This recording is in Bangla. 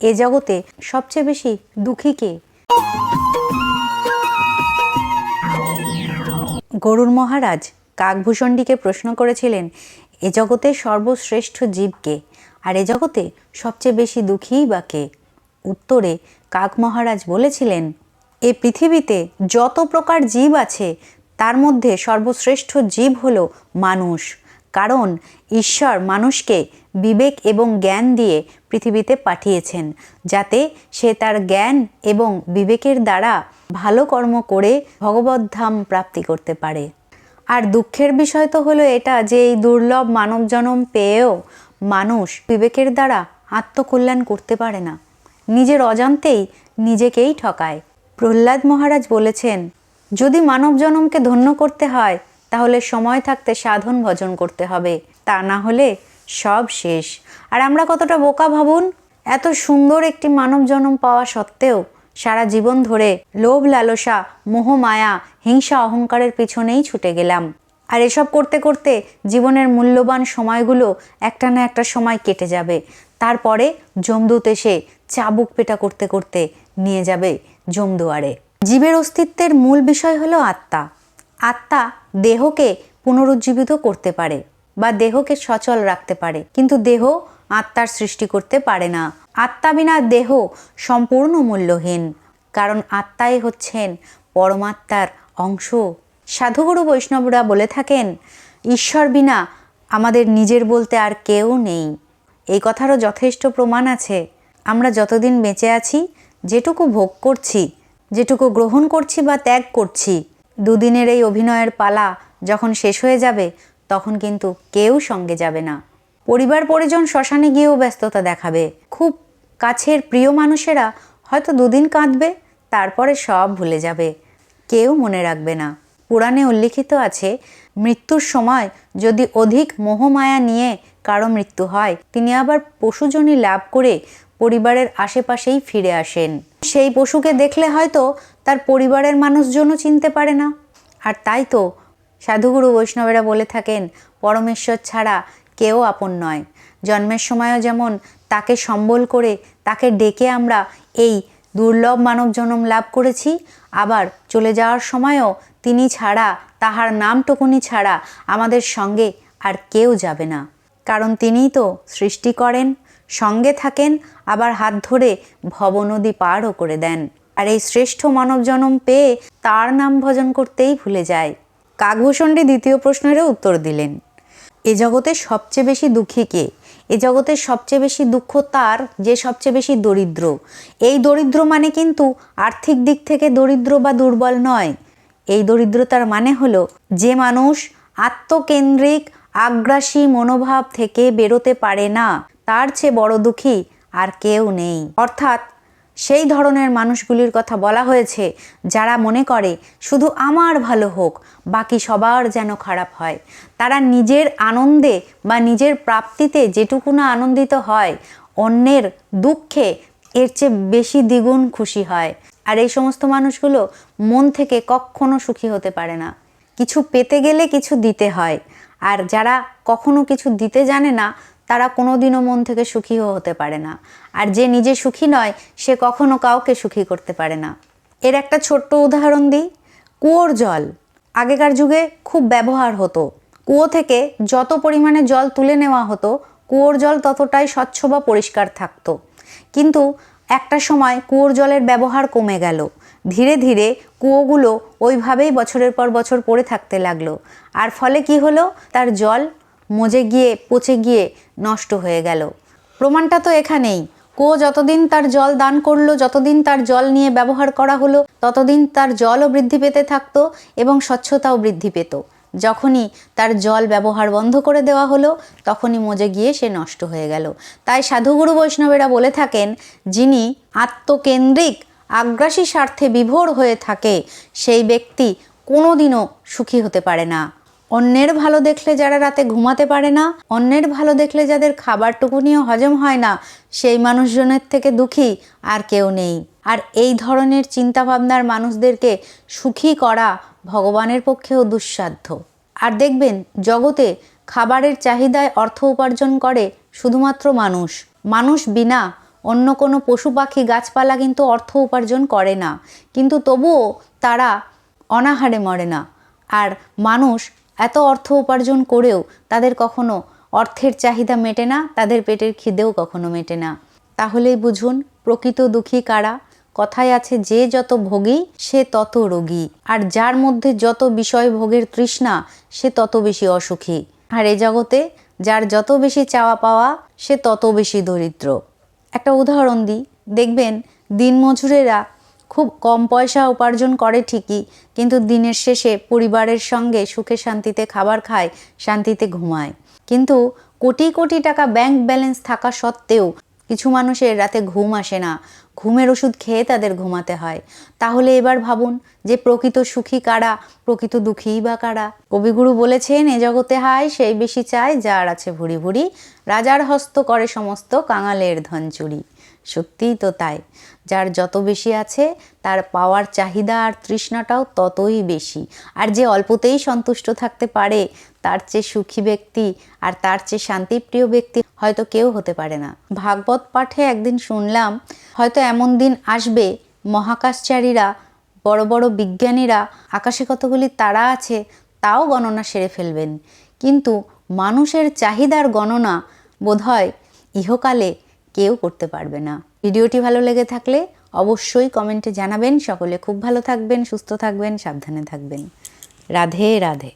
এ জগতে সবচেয়ে বেশি দুঃখী কে? গরুর মহারাজ কাকভূষণটিকে প্রশ্ন করেছিলেন, এ জগতে সর্বশ্রেষ্ঠ জীবকে আর এ জগতে সবচেয়ে বেশি দুঃখীই বা কে? উত্তরে কাক মহারাজ বলেছিলেন, এ পৃথিবীতে যত প্রকার জীব আছে, তার মধ্যে সর্বশ্রেষ্ঠ জীব হলো মানুষ। কারণ ঈশ্বর মানুষকে বিবেক এবং জ্ঞান দিয়ে পৃথিবীতে পাঠিয়েছেন, যাতে সে তার জ্ঞান এবং বিবেকের দ্বারা ভালো কর্ম করে ভগবদ্ধাম প্রাপ্তি করতে পারে। আর দুঃখের বিষয় তো হলো এটা যে এই দুর্লভ মানব জনম পেয়েও মানুষ বিবেকের দ্বারা আত্মকল্যাণ করতে পারে না। নিজের অজান্তেই নিজেকেই ঠকায়। প্রহ্লাদ মহারাজ বলেছেন, যদি মানব জনমকে ধন্য করতে হয় তাহলে সময় থাকতে সাধন ভজন করতে হবে। তা না হলে সব শেষ। আর আমরা কতটা বোকা ভাবুন? এত সুন্দর একটি মানব জন্ম পাওয়া সত্ত্বেও সারা জীবন ধরে লোভ, লালসা, মোহ, মায়া, হিংসা, অহংকারের পিছনেই ছুটে গেলাম। আর এসব করতে করতে জীবনের মূল্যবান সময়গুলো একটা না একটা সময় কেটে যাবে। তারপরে জমদূত এসে চাবুক পেটা করতে করতে নিয়ে যাবে জমদুয়ারে জীবের অস্তিত্বের মূল বিষয় হলো আত্মা। আত্মা দেহকে পুনরুজ্জীবিত করতে পারে বা দেহকে সচল রাখতে পারে। কিন্তু দেহ আত্মার সৃষ্টি করতে পারে না। আত্মা বিনা দেহ সম্পূর্ণ মূল্যহীন, কারণ আত্মাই হচ্ছেন পরমাত্মার অংশ। সাধুগুরু বৈষ্ণবরা বলে থাকেন, ঈশ্বর বিনা আমাদের নিজের বলতে আর কেউ নেই। এই কথারও যথেষ্ট প্রমাণ আছে। আমরা যতদিন বেঁচে আছি, যেটুকু ভোগ করছি, যেটুকু গ্রহণ করছি বা ত্যাগ করছি দুদিনের এই অভিনয়ের পালা যখন শেষ হয়ে যাবে, তখন কিন্তু কেউ সঙ্গে যাবে না। পরিবার পরিজন শ্মশানে গিয়েও ব্যস্ততা দেখাবে। খুব কাছের প্রিয় মানুষেরা হয়তো দুদিন কাঁদবে, তারপরে সব ভুলে যাবে। কেউ মনে রাখবে না। পুরাণে উল্লিখিত আছে, মৃত্যুর সময় যদি অধিক মোহমায়া নিয়ে কারও মৃত্যু হয়, তিনি আবার পশুজনী লাভ করে পরিবারের আশেপাশেই ফিরে আসেন। সেই পশুকে দেখলে হয়তো তার পরিবারের মানুষজনও চিনতে পারে না। আর তাই তো সাধুগুরু বৈষ্ণবেরা বলে থাকেন, পরমেশ্বর ছাড়া কেউ আপন নয়। জন্মের সময়ও যেমন তাকে সম্বল করে, তাকে ডেকে আমরা এই দুর্লভ মানব জনম লাভ করেছি, আবার চলে যাওয়ার সময়ও তিনি ছাড়া, তাহার নামটুকুনি ছাড়া আমাদের সঙ্গে আর কেউ যাবে না। কারণ তিনিই তো সৃষ্টি করেন সঙ্গে থাকেন, আবার হাত ধরে ভবনদী পারও করে দেন। আর এই শ্রেষ্ঠ মানব জনম পেয়ে তার নাম ভজন করতেই ভুলে যায়। কাকভূষণটি দ্বিতীয় প্রশ্নেরও উত্তর দিলেন। এ জগতে সবচেয়ে বেশি দুঃখী কে? এ জগতে সবচেয়ে বেশি দুঃখ তার, যে সবচেয়ে বেশি দরিদ্র। এই দরিদ্র মানে কিন্তু আর্থিক দিক থেকে দরিদ্র বা দুর্বল নয়। এই দরিদ্রতার মানে হলো, যে মানুষ আত্মকেন্দ্রিক, আগ্রাসী মনোভাব থেকে বেরোতে পারে না। তার চেয়ে বড় দুঃখী আর কেউ নেই। অর্থাৎ সেই ধরনের মানুষগুলির কথা বলা হয়েছে যারা মনে করে, শুধু আমার ভালো হোক, বাকি সবার যেন খারাপ হয়। তারা নিজের আনন্দে বা নিজের প্রাপ্তিতে যেটুকু না আনন্দিত হয়, অন্যের দুঃখে এর চেয়ে বেশি দ্বিগুণ খুশি হয়। আর এই সমস্ত মানুষগুলো মন থেকে কখনো সুখী হতে পারে না। কিছু পেতে গেলে কিছু দিতে হয়। আর যারা কখনো কিছু দিতে জানে না তারা কোনোদিনও মন থেকে সুখীও হতে পারে না। আর যে নিজে সুখী নয়, সে কখনো কাউকে সুখী করতে পারে না। এর একটা ছোট্ট উদাহরণ দিই। কুয়োর জল আগেকার যুগে খুব ব্যবহার হতো। কুয়ো থেকে যত পরিমাণে জল তুলে নেওয়া হতো, কুয়োর জল ততটাই স্বচ্ছ বা পরিষ্কার থাকতো। কিন্তু একটা সময় কুয়োর জলের ব্যবহার কমে গেল। ধীরে ধীরে কুয়োগুলো ওইভাবেই বছরের পর বছর পড়ে থাকতে লাগল। আর ফলে কি হলো? তার জল মজে গিয়ে, পচে গিয়ে নষ্ট হয়ে গেল। প্রমাণটা তো এখানেই। কো যতদিন তার জল দান করল, যতদিন তার জল নিয়ে ব্যবহার করা হলো, ততদিন তার জলও বৃদ্ধি পেতে থাকতো এবং স্বচ্ছতাও বৃদ্ধি পেত। যখনই তার জল ব্যবহার বন্ধ করে দেওয়া হলো, তখনই মজে গিয়ে সে নষ্ট হয়ে গেল। তাই সাধুগুরু বৈষ্ণবেরা বলে থাকেন, যিনি আত্মকেন্দ্রিক, আগ্রাসী স্বার্থে বিভোর হয়ে থাকে, সেই ব্যক্তি কোনোদিনও সুখী হতে পারে না। অন্যের ভালো দেখলে যারা রাতে ঘুমাতে পারে না, অন্যের ভালো দেখলে যাদের খাবারটুকুনিও হজম হয় না, সেই মানুষজনের থেকে দুঃখী আর কেউ নেই। আর এই ধরনের চিন্তাভাবনার মানুষদেরকে সুখী করা ভগবানের পক্ষেও দুঃসাধ্য। আর দেখবেন, জগতে খাবারের চাহিদায় অর্থ উপার্জন করে শুধুমাত্র মানুষ। মানুষ বিনা অন্য কোনো পশু পাখি গাছপালা কিন্তু অর্থ উপার্জন করে না। কিন্তু তবুও তারা অনাহারে মরে না। আর মানুষ এত অর্থ উপার্জন করেও তাদের কখনো অর্থের চাহিদা মেটে না, তাদের পেটের খিদেও কখনো মেটে না। তাহলেই বুঝুন, প্রকৃত দুঃখী কারা? কথায় আছে, যে যত ভোগী, সে তত রোগী। আর যার মধ্যে যত বিষয় ভোগের তৃষ্ণা, সে তত বেশি অসুখী। আর এ জগতে যার যত বেশি চাওয়া পাওয়া, সে তত বেশি দরিদ্র। একটা উদাহরণ দিই। দেখবেন, দিনমজুরেরা খুব কম পয়সা উপার্জন করে ঠিকই, কিন্তু দিনের শেষে পরিবারের সঙ্গে সুখে শান্তিতে খাবার খায়, শান্তিতে ঘুমায়। কিন্তু কোটি কোটি টাকা ব্যাংক ব্যালেন্স থাকা সত্ত্বেও কিছু মানুষের রাতে ঘুম আসে না, ঘুমের ওষুধ খেয়ে তাদের ঘুমাতে হয়। তাহলে এবার ভাবুন যে প্রকৃত সুখী কারা, প্রকৃত দুঃখীই বা কারা? কবিগুরু বলেছেন, এ জগতে হায় সেই বেশি চায় যার আছে ভুরি ভুরি, রাজার হস্ত করে সমস্ত কাঙালের ধন চুরি সত্যিই তো তাই। যার যত বেশি আছে, তার পাওয়ার চাহিদা আর তৃষ্ণাটাও ততই বেশি। আর যে অল্পতেই সন্তুষ্ট থাকতে পারে, তার চেয়ে সুখী ব্যক্তি আর তার চেয়ে শান্তিপ্রিয় ব্যক্তি হয়তো কেউ হতে পারে না। ভাগবত পাঠে একদিন শুনলাম, হয়তো এমন দিন আসবে, মহাকাশচারীরা, বড় বড় বিজ্ঞানীরা, আকাশে কতগুলি তারা আছে, তাও গণনা সেরে ফেলবেন। কিন্তু মানুষের চাহিদার গণনা বোধহয় ইহকালে কেউ করতে পারবে না। ভিডিওটি ভালো লেগে থাকলে অবশ্যই কমেন্টে জানাবেন। সকলে খুব ভালো থাকবেন, সুস্থ থাকবেন, সাবধানে থাকবেন। রাধে রাধে।